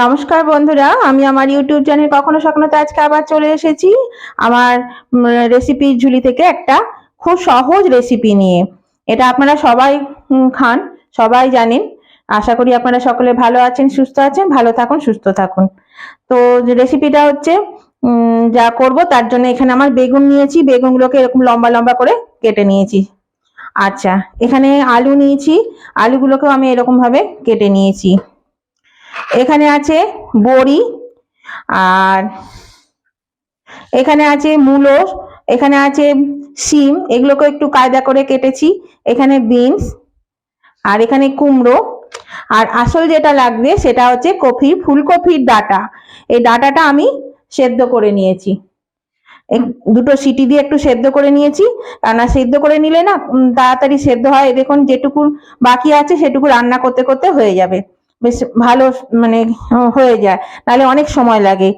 নমস্কার বন্ধুরা, আমি আমার ইউটিউব চ্যানেল কখনো সখনোতে আজকে আবার চলে এসেছি। আমার রেসিপি ঝুলি থেকে একটা খুব সহজ রেসিপি নিয়ে। এটা আপনারা সবাই খান, সবাই জানেন। আশা করি আপনারা সকলে ভালো আছেন, সুস্থ আছেন, ভালো থাকুন, সুস্থ থাকুন। তো রেসিপিটা হচ্ছে যা করব তার জন্য এখানে আমার বেগুন নিয়েছি। বেগুনগুলোকে এরকম লম্বা লম্বা করে কেটে নিয়েছি। আচ্ছা এখানে আলু নিয়েছি। আলুগুলোকেও আমি এরকম ভাবে কেটে নিয়েছি। এখানে আছে বড়ি আর এখানে আছে মূলো এখানে আছে শিম, এগুলোকে একটু কায়দা করে কেটেছি। এখানে বিনস আর এখানে কুমড়ো। আর আসল যেটা লাগবে সেটা হচ্ছে কফি, ফুলকপির ডাটা। এই ডাটাটা আমি সেদ্ধ করে নিয়েছি। দুটো সিটি দিয়ে একটু সেদ্ধ করে নিয়েছি। রান্না সেদ্ধ করে নিলে না তাড়াতাড়ি সেদ্ধ হয়। দেখুন যেটুকু বাকি আছে সেটুকু রান্না করতে করতে হয়ে যাবে। বেশ ভালো মানে হয়ে যায়। নাহলে অনেক সময় লাগে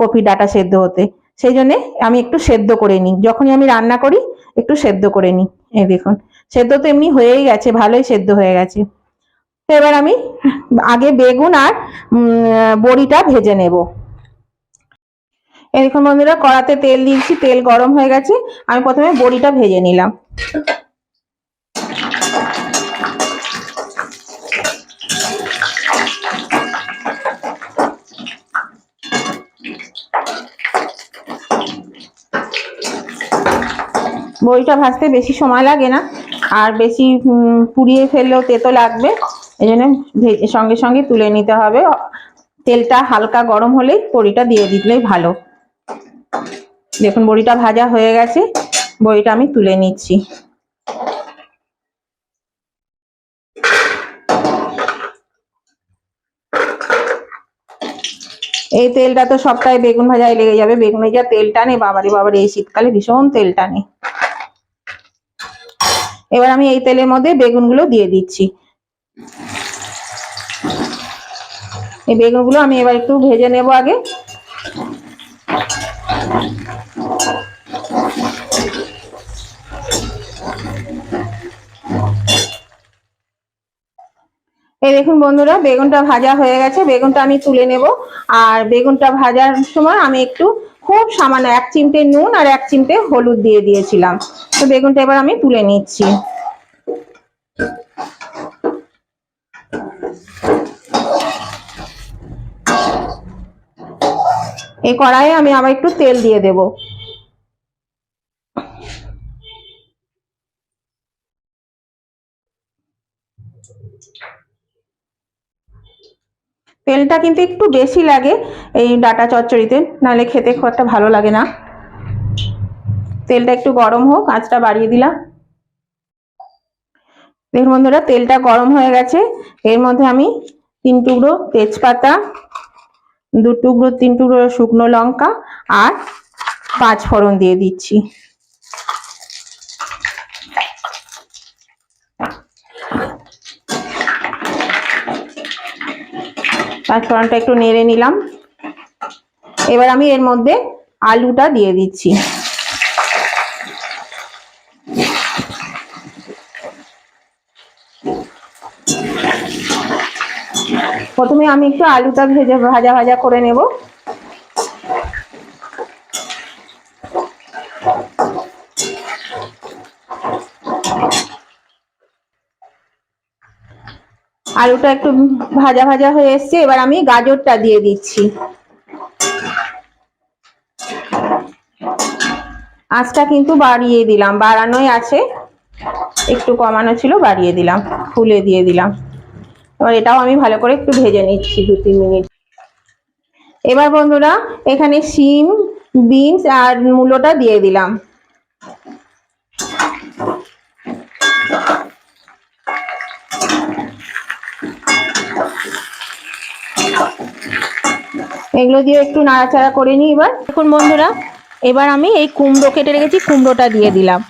কপি ডাটা সেদ্ধ হতে। সেই জন্যে আমি একটু সেদ্ধ করে নিই। যখনই আমি রান্না করি, একটু সেদ্ধ করে নিই। এই দেখুন, সেদ্ধ তো এমনি হয়েই গেছে, ভালোই সেদ্ধ হয়ে গেছে। তো এবার আমি আগে বেগুন আর বড়িটা ভেজে নেব। এই দেখুন বন্ধুরা, কড়াতে তেল দিয়েছি, তেল গরম হয়ে গেছে। আমি প্রথমে বড়িটা ভেজে নিলাম। বড়িটা ভাজতে বেশি সময় লাগে না। আর বেশি পুড়িয়ে ফেললেও তেতো লাগবে। এই জন্য সঙ্গে সঙ্গে তুলে নিতে হবে। তেলটা হালকা গরম হলেই বড়িটা দিয়ে দিলেই ভালো। দেখুন, বড়িটা ভাজা হয়ে গেছে। বড়িটা আমি তুলে নিচ্ছি। এই তেলটা তো সবটাই বেগুন ভাজায় লেগে যাবে। বেগুনে যা তেল টানে বাবারে বাবারে, এই শীতকালে ভীষণ তেল টানে এবার আমি এই তেলের মধ্যে বেগুনগুলো দিয়ে দিচ্ছি। এই বেগুনগুলো আমি এবার একটু ভেজে নেব আগে। এই দেখুন বন্ধুরা, বেগুনটা ভাজা হয়ে গেছে। বেগুনটা আমি তুলে নেব। আর বেগুনটা ভাজার সময় আমি একটু খুব সামান্য এক চিমটে নুন আর এক চিমটে হলুদ দিয়ে দিয়েছিলাম। তো বেগুনটা এবার আমি তুলে নিচ্ছি। এই কড়াইয়ে আমি আবার একটু তেল দিয়ে দেব। তেলটা কিন্তু একটু বেশি লাগে এই ডাটা চচ্চড়িতে, নাহলে খেতে খুব একটা ভালো লাগে না। তেলটা একটু গরম হোক, আঁচটা বাড়িয়ে দিলাম। দেখুন বন্ধুরা, তেলটা গরম হয়ে গেছে। এর মধ্যে আমি তিন টুকরো তেজপাতা, দু টুকরো, তিন টুকরো শুকনো লঙ্কা আর পাঁচ ফোড়ন দিয়ে দিচ্ছি পাঁচ ফোড়নটা একটু নেড়ে নিলাম। এবার আমি এর মধ্যে আলুটা দিয়ে দিচ্ছি। প্রথমে আমি একটু আলুটা ভেজে ভাজা ভাজা করে নেব। আলুটা একটু ভাজা ভাজা হয়ে এসছে, এবার আমি গাজরটা দিয়ে দিচ্ছি। আঁচটা কিন্তু বাড়িয়ে দিলাম, বাড়ানোই আছে। একটু কমানো ছিল, বাড়িয়ে দিলাম, ফুলে দিয়ে দিলাম। এবার এটাও আমি ভালো করে একটু ভেজে নিচ্ছি, দু তিন মিনিট। এবার বন্ধুরা, এখানে শিম, বিনস আর মূলোটা দিয়ে দিলাম। এগুলো দিয়ে একটু নাড়াচাড়া করে নিই এবার। দেখুন বন্ধুরা, এবার আমি এই কুমড়ো কেটে রেখেছি, কুমড়োটা দিয়ে দিলাম।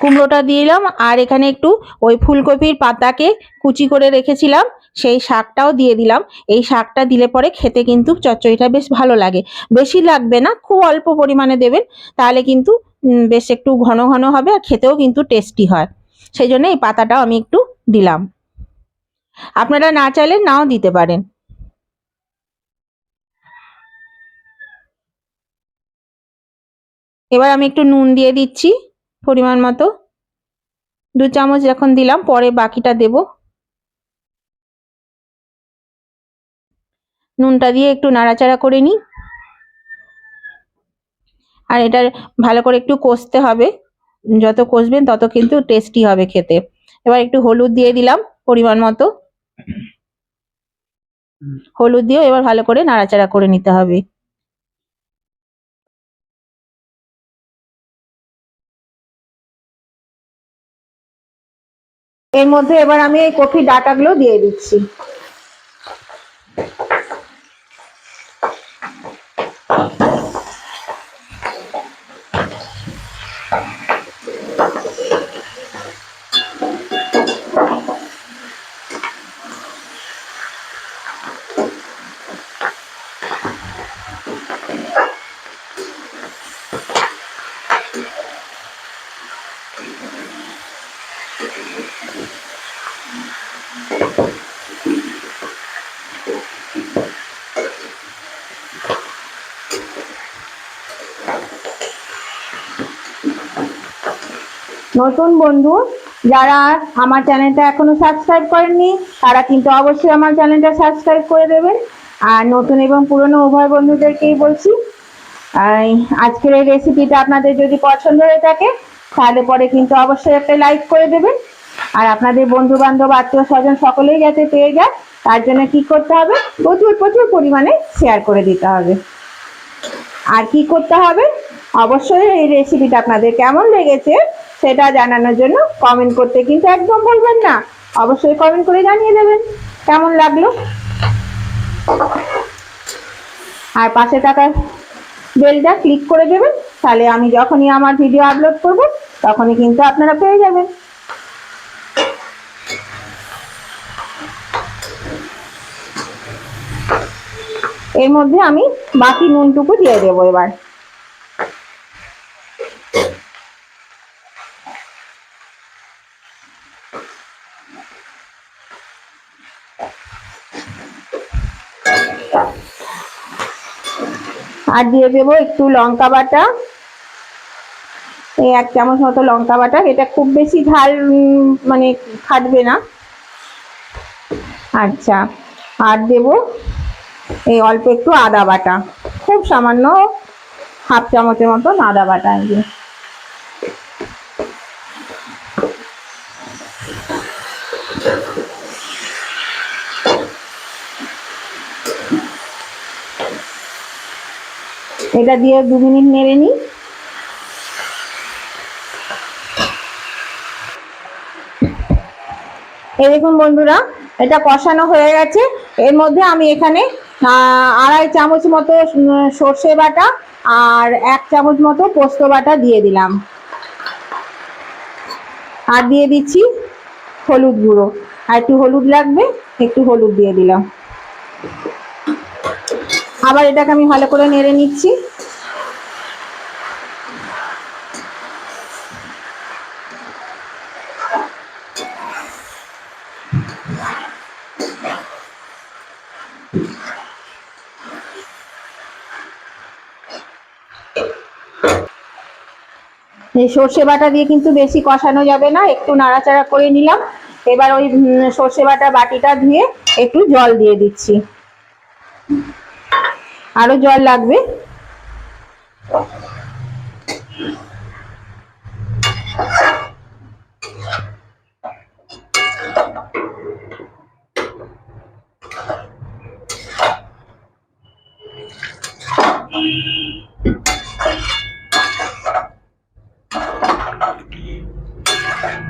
কুমড়োটা দিলাম, আর এখানে একটু ওই ফুলকপির পাতাকে কুচি করে রেখেছিলাম, সেই শাকটাও দিয়ে দিলাম। এই শাকটা দিলে পরে খেতে কিন্তু চচ্চড়িটা বেশ ভালো লাগে। বেশি লাগবে না, খুব অল্প পরিমাণে দেবেন, তাহলে কিন্তু বেশ একটু ঘন ঘন হবে আর খেতেও কিন্তু টেস্টি হয়। সেই জন্য এই পাতাটাও আমি একটু দিলাম। আপনারা না চাইলে নাও দিতে পারেন। এবার আমি একটু নুন দিয়ে দিচ্ছি পরিমাণ মতো। দু চামচ এখন দিলাম পরে বাকিটা দেব। নুনটা দিয়ে একটু নাড়াচাড়া করে নিই। আর এটা ভালো করে একটু কষতে হবে। যত কষবেন তত কিন্তু টেস্টি হবে খেতে। এবার একটু হলুদ দিয়ে দিলাম পরিমাণ মতো। হলুদ দিয়েও এবার ভালো করে নাড়াচাড়া করে নিতে হবে। এর মধ্যে এবার আমি এই কফি ডাটাগুলো দিয়ে দিচ্ছি। নতুন বন্ধু, যারা আমার চ্যানেলটা এখনও সাবস্ক্রাইব করেননি, তারা কিন্তু অবশ্যই আমার চ্যানেলটা সাবস্ক্রাইব করে দেবেন। আর নতুন এবং পুরনো উভয় বন্ধুদেরকেই বলছি আজকের এই রেসিপিটা আপনাদের যদি পছন্দ হয়ে থাকে, তাহলে পরে কিন্তু অবশ্যই একটা লাইক করে দেবেন। আর আপনাদের বন্ধু বান্ধব আত্মীয় স্বজন সকলেই যাতে পেয়ে যায়, তার জন্য কি করতে হবে? প্রচুর প্রচুর পরিমাণে শেয়ার করে দিতে হবে। আর কি করতে হবে? অবশ্যই এই রেসিপিটা আপনাদের কেমন লেগেছে সেটা জানানোর জন্য কমেন্ট করতে কিন্তু একদম বলবেন না। অবশ্যই কমেন্ট করে জানিয়ে দেবেন। কেমন লাগল? আর পাশে থাকা বেলটা ক্লিক করে দেবেন। তাহলে আমি যখনই আমার ভিডিও আপলোড করব, তখনই কিন্তু আপনারা পেয়ে যাবেন। এর মধ্যে আমি বাকি নুনটুকু দিয়ে দেবো এবার। আর দিয়ে দেবো একটু লঙ্কা বাটা। এই এক চামচ মতো লঙ্কা বাটা, এটা খুব বেশি ঝাল মানে খাটবে না। আচ্ছা আর দেব এই অল্প একটু আদা বাটা। খুব সামান্য হাফ চামচের মতন আদা বাটা আর এটা দিয়ে দু মিনিট নেড়ে নিই। এই দেখুন বন্ধুরা, এটা কষানো হয়ে গেছে। এর মধ্যে আমি এখানে আড়াই চামচ মতো সর্ষে বাটা আর এক চামচ মতো পোস্ত বাটা দিয়ে দিলাম। আর দিয়ে দিচ্ছি হলুদ গুঁড়ো। আর একটু হলুদ লাগবে, একটু হলুদ দিয়ে দিলাম। আবার এটাকে আমি ভালো করে নেড়ে নিচ্ছি। এই সর্ষে বাটা দিয়ে কিন্তু বেশি কষানো যাবে না, একটু নাড়াচাড়া করে নিলাম। এবার ওই সর্ষে বাটা বাটিটা ধুয়ে একটু জল দিয়ে দিচ্ছি। আরও জল লাগবে?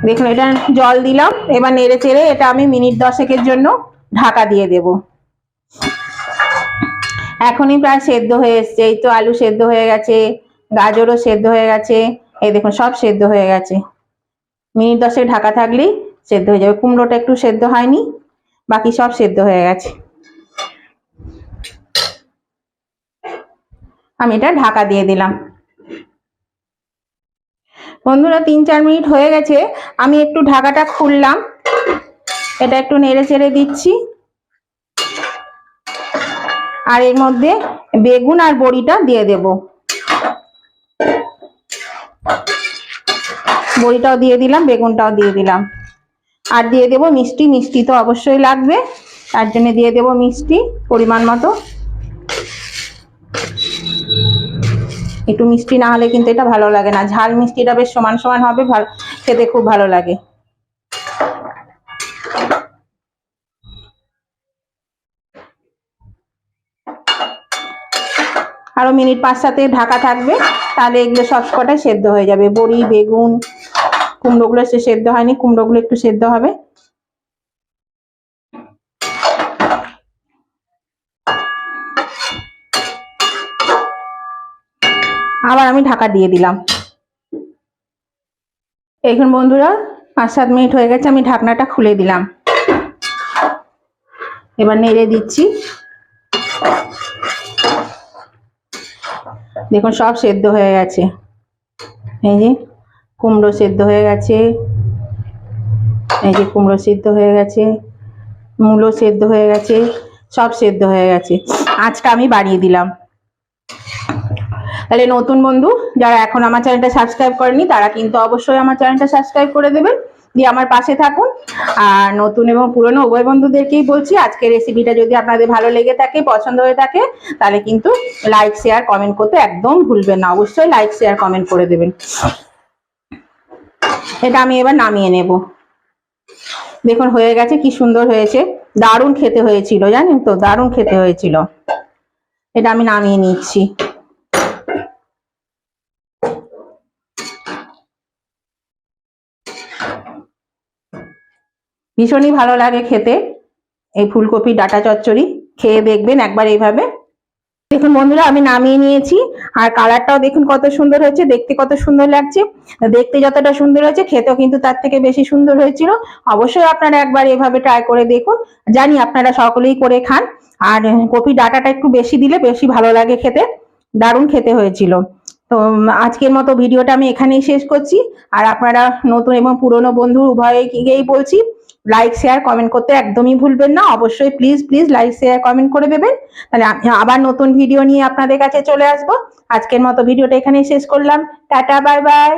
দেখুন, এটা জল দিলাম। এবার নেড়ে চেড়ে এটা আমি মিনিট দশেকের জন্য ঢাকা দিয়ে দেব। এখনই প্রায় সেদ্ধ হয়ে এসছে। এই তো আলু সেদ্ধ হয়ে গেছে, গাজরও সেদ্ধ হয়ে গেছে। এই দেখুন, সব সেদ্ধ হয়ে গেছে। মিনিট দশেক ঢাকা থাকলেই সেদ্ধ হয়ে যাবে। কুমড়োটা একটু সেদ্ধ হয়নি, বাকি সব সেদ্ধ হয়ে গেছে। আমি এটা ঢাকা দিয়ে দিলাম। বন্ধুরা, তিন চার মিনিট হয়ে গেছে। আমি একটু ঢাকাটা খুললাম। এটা একটু নেড়ে চেড়ে দিচ্ছি। আর এর মধ্যে বেগুন আর বড়িটা দিয়ে দেব। বড়িটাও দিয়ে দিলাম, বেগুনটাও দিয়ে দিলাম। আর দিয়ে দেব মিষ্টি মিষ্টি তো অবশ্যই লাগবে। তার জন্য দিয়ে দেব মিষ্টি, পরিমাণ মতো। একটু মিষ্টি না হলে কিন্তু এটা ভালো লাগে না। ঝাল মিষ্টিটা বেশ সমান সমান হবে, ভালো খেতে খুব ভালো লাগে। আরও মিনিট পাঁচ সাথে ঢাকা থাকবে, তাহলে এগুলো সব কটাই সেদ্ধ হয়ে যাবে। বড়ি, বেগুন, কুমড়োগুলো সে সেদ্ধ হয়নি, কুমড়োগুলো একটু সেদ্ধ হবে। আবার আমি ঢাকা দিয়ে দিলাম। এখন বন্ধুরা, পাঁচ সাত মিনিট হয়ে গেছে, আমি ঢাকনাটা খুলে দিলাম। এবার নেড়ে দিচ্ছি। দেখুন, সব সেদ্ধ হয়ে গেছে। এই যে, কুমড়ো সেদ্ধ হয়ে গেছে। এই যে, কুমড়ো সেদ্ধ হয়ে গেছে। মূলো সেদ্ধ হয়ে গেছে। সব সেদ্ধ হয়ে গেছে। আঁচটা আমি বাড়িয়ে দিলাম। তাহলে নতুন বন্ধু, যারা এখন আমার চ্যানেলটা সাবস্ক্রাইব করেনি তারা কিন্তু অবশ্যই আমার চ্যানেলটা সাবস্ক্রাইব করে দেবেন। দিয়ে আমার পাশে থাকুন। আর নতুন এবং পুরনো উভয় বন্ধুদেরকেই বলছি, আজকের রেসিপিটা যদি আপনাদের ভালো লেগে থাকে, পছন্দ হয়ে থাকে, তাহলে কিন্তু লাইক শেয়ার কমেন্ট করতে একদম ভুলবেন না। অবশ্যই লাইক শেয়ার কমেন্ট করে দেবেন। এটা আমি এবার নামিয়ে নেব। দেখুন, হয়ে গেছে, কি সুন্দর হয়েছে। দারুণ খেতে হয়েছিল, জানেন তো? দারুণ খেতে হয়েছিল। এটা আমি নামিয়ে নিচ্ছি। ভীষণই ভালো লাগে খেতে। এই ফুলকপি, ডাটা চচ্চড়ি, খেয়ে দেখবেন একবার এইভাবে। দেখুন বন্ধুরা, আমি নামিয়ে নিয়েছি, আর কালারটাও দেখুন কত সুন্দর হয়েছে, দেখতে কত সুন্দর লাগছে। দেখতে যতটা সুন্দর হয়েছে, খেতেও কিন্তু তার থেকে বেশি সুন্দর হয়েছিল। অবশ্যই আপনারা একবার এভাবে ট্রাই করে দেখুন। জানি আপনারা সকলেই করে খান, আর কপি ডাটাটা একটু বেশি দিলে বেশি ভালো লাগে খেতে। দারুণ খেতে হয়েছিল। তো আজকের মতো ভিডিওটা আমি এখানেই শেষ করছি। আর আপনারা নতুন এবং পুরনো বন্ধু উভয়কেই বলছি লাইক শেয়ার কমেন্ট করতে একদমই ভুলবেন না। অবশ্যই please please like share comment করে দেবেন। তাহলে আমি আবার নতুন ভিডিও নিয়ে আপনাদের কাছে চলে আসব। আজকের মতো ভিডিওটা এখানেই শেষ করলাম। Tata bye bye